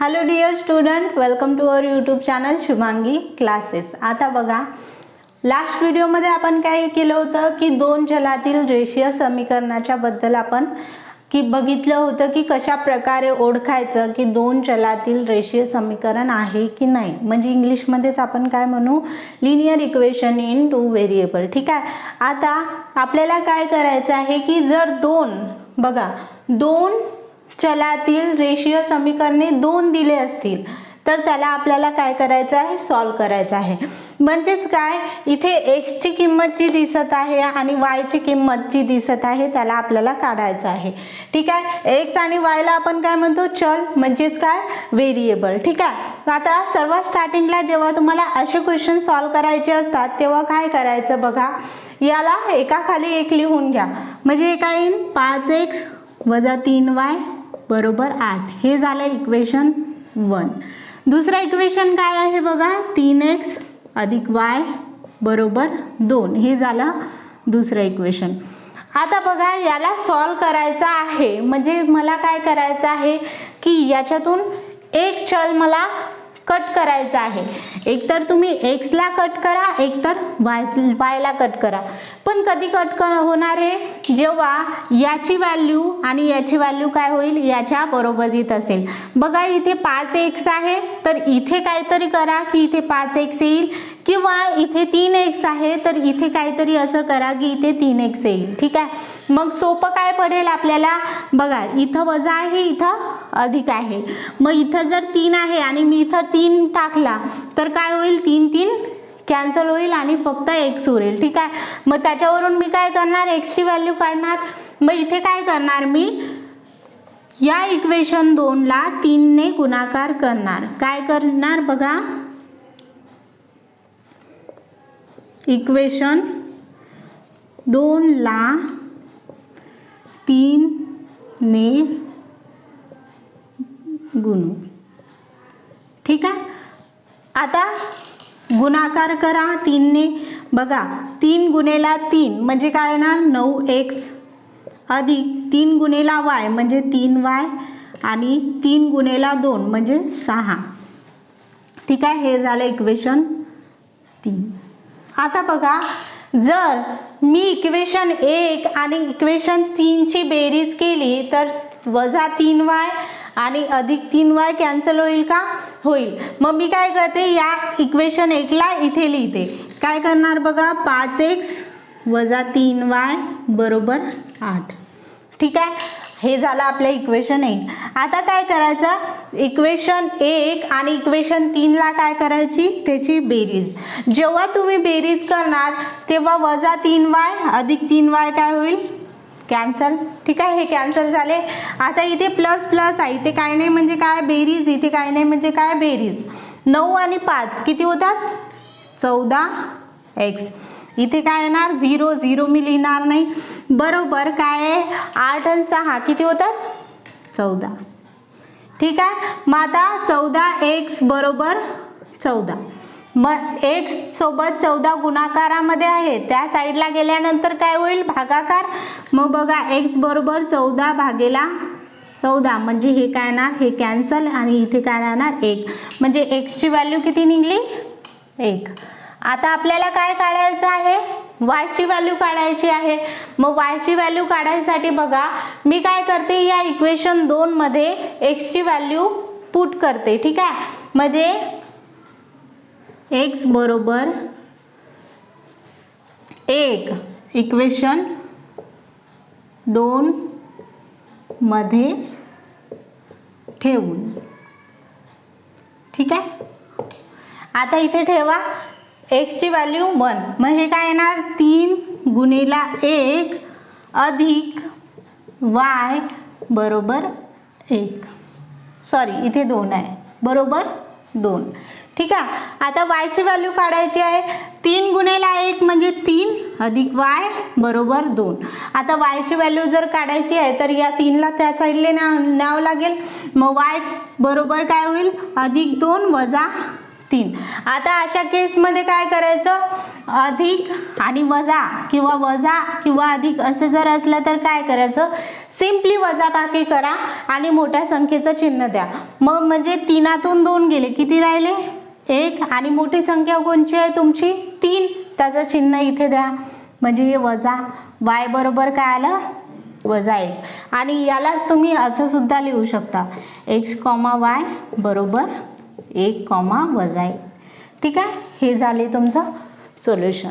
Hello dear student welcome to our YouTube channel Shubhangi classes आता बघा last व्हिडिओमध्ये आपण काय केलं होतं की दोन जलातील रेषीय समीकरणाच्या बद्दल आपण की बघितलं होतं की कशा प्रकारे ओळखायचं की दोन चलातील रेषीय समीकरण आहे की नाही. म्हणजे इंग्लिशमध्येच आपण काय म्हणू? Linear equation in two variable ठीक आहे? आता आपल्याला काय करायचं आहे की जर दोन बघा दोन चलातील रेषीय समीकरणे दोन दिले असतील तर त्याला आपल्याला काय करायचं आहे? सॉल्व करायचं आहे. म्हणजेच काय? इथे एक्सची किंमत जी दिसत आहे आणि वायची किंमत जी दिसत आहे त्याला आपल्याला काढायचं आहे. ठीक आहे? एक्स आणि वायला आपण काय म्हणतो? चल. म्हणजेच काय? व्हेरिएबल ठीक आहे? आता सर्वात स्टार्टिंगला जेव्हा तुम्हाला असे क्वेश्चन सॉल्व करायचे असतात तेव्हा काय करायचं बघा? याला एका खाली एक लिहून घ्या. म्हणजे काय येईल? पाच एक्स वजा तीन वाय बरोबर आठ. हे झालं इक्वेशन वन दुसरं इक्वेशन काय आहे बघा? तीन एक्स अधिक वाय बरोबर दोन. हे झालं दुसरं इक्वेशन आता बघा याला सॉल्व करायचं आहे. म्हणजे मला काय करायचं आहे? की याच्यातून एक चल मला कट करायचं आहे. एक तर तुम्ही एक्सला कट करा एक तर वाय वायला कट करा. पण कधी कट क होणार आहे? जेव्हा याची व्हॅल्यू आणि याची व्हॅल्यू काय होईल? याच्या बरोबरीत असेल. बघा इथे पाच एक्स आहे तर इथे काहीतरी करा की इथे पाच एक्स येईल. किंवा इथे तीन एक्स आहे तर इथे काहीतरी असं करा की इथे तीन एक्स येईल. ठीक आहे? मग सोपं काय पडेल आपल्याला? बघा इथं वजा आहे इथं अधिक आहे. मग इथं जर तीन आहे आणि मी इथं तीन टाकला तर काय होईल? तीन तीन कॅन्सल होईल आणि फक्त एक्स उरेल ठीक आहे? मग त्याच्यावरून मी काय करणार? एक्सची व्हॅल्यू काढणार. मग इथे काय करणार मी? या इक्वेशन दोनला तीनने गुणाकार करणार. काय करणार बघा? इक्वेशन दोनला तीनने गुणू. ठीक आहे? आता गुणाकार करा तीनने. बघा तीन गुणेला तीन म्हणजे काय येणार? नऊ एक्स अधिक तीन गुणेला वाय म्हणजे तीन वाय आणि तीन गुणेला दोन म्हणजे सहा. ठीक आहे? हे झालं इक्वेशन तीन. आता बघा जर मी इक्वेशन एक आणि इक्वेशन तीनची बेरीज केली तर वजा तीन वाय आणि अधिक तीन वाय कॅन्सल होईल का? होईल. मग मी काय करते? या इक्वेशन एकला इथे लिहिते. काय करणार बघा? पाच एक्स वजा तीन वाय बरोबर आठ. ठीक आहे? हे झालं आपलं इक्वेशन एक. आता काय करायचं? इक्वेशन एक आणि इक्वेशन तीनला काय करायची? त्याची बेरीज. जेव्हा तुम्ही बेरीज करणार तेव्हा वजा तीन वाय अधिक तीन वाय काय होईल? कॅन्सल ठीक आहे हे कॅन्सल झाले. आता इथे प्लस प्लस आहे. इथे काय नाही म्हणजे काय? बेरीज इथे काय नाही म्हणजे काय? बेरीज नऊ आणि पाच किती होतात? चौदा एक्स इथे काय येणार? झिरो झिरो मी लिहिणार नाही. बरोबर काय आहे? आठ आणि सहा किती होतात? चौदा. ठीक आहे? मग आता चौदा एक्स बरोबर चौदा. मग एक्स सोबत चौदा गुणाकारामध्ये आहे. त्या साईडला गेल्यानंतर काय होईल? भागाकार. मग बघा एक्स बरोबर चौदा भागेला चौदा. म्हणजे हे काय येणार? हे कॅन्सल आणि इथे काय राहणार? एक. म्हणजे एक्सची व्हॅल्यू किती निघली? एक. आता आपल्याला काय काढायचं आहे? वायची व्हॅल्यू काढायची आहे. मग वायची व्हॅल्यू काढायसाठी बघा मी काय करते? या इक्वेशन दोनमध्ये एक्सची व्हॅल्यू पुट करते. ठीक आहे? म्हणजे एक्स बरोबर एक. इक्वेशन दोन मध्ये ठेवून. ठीक आहे? आता इथे ठेवा. एक्सची व्हॅल्यू वन मग हे काय येणार? तीन गुणिला एक अधिक वाय बरोबर एक. सॉरी इथे दोन आहे. बरोबर दोन. ठीक आहे? आता वायची व्हॅल्यू काढायची आहे. तीन गुणेला एक म्हणजे तीन अधिक वाय बरोबर दोन. आता वायची व्हॅल्यू जर काढायची आहे तर या तीनला त्या साईडला न्याव न्यावं लागेल. मग वाय बरोबर काय होईल? अधिक दोन वजा तीन. आता अशा केसमध्ये काय करायचं? अधिक आणि वजा किंवा वजा किंवा अधिक असं जर असलं तर काय करायचं? सिम्पली वजाबाकी करा आणि मोठ्या संख्येचं चिन्ह द्या. मग म्हणजे तीनातून दोन गेले. किती राहिले? एक आणि मोठी संख्या कोणची आहे तुमची? तीन. त्याचं चिन्ह इथे द्या. म्हणजे हे वजा. वाय बरोबर काय आलं? वजा एक. आणि यालाच तुम्ही असं सुद्धा लिहू शकता. एक्स कॉमा वाय बरोबर एक कॉमा वजा एक. ठीक आहे? हे झाले तुमचं सोल्युशन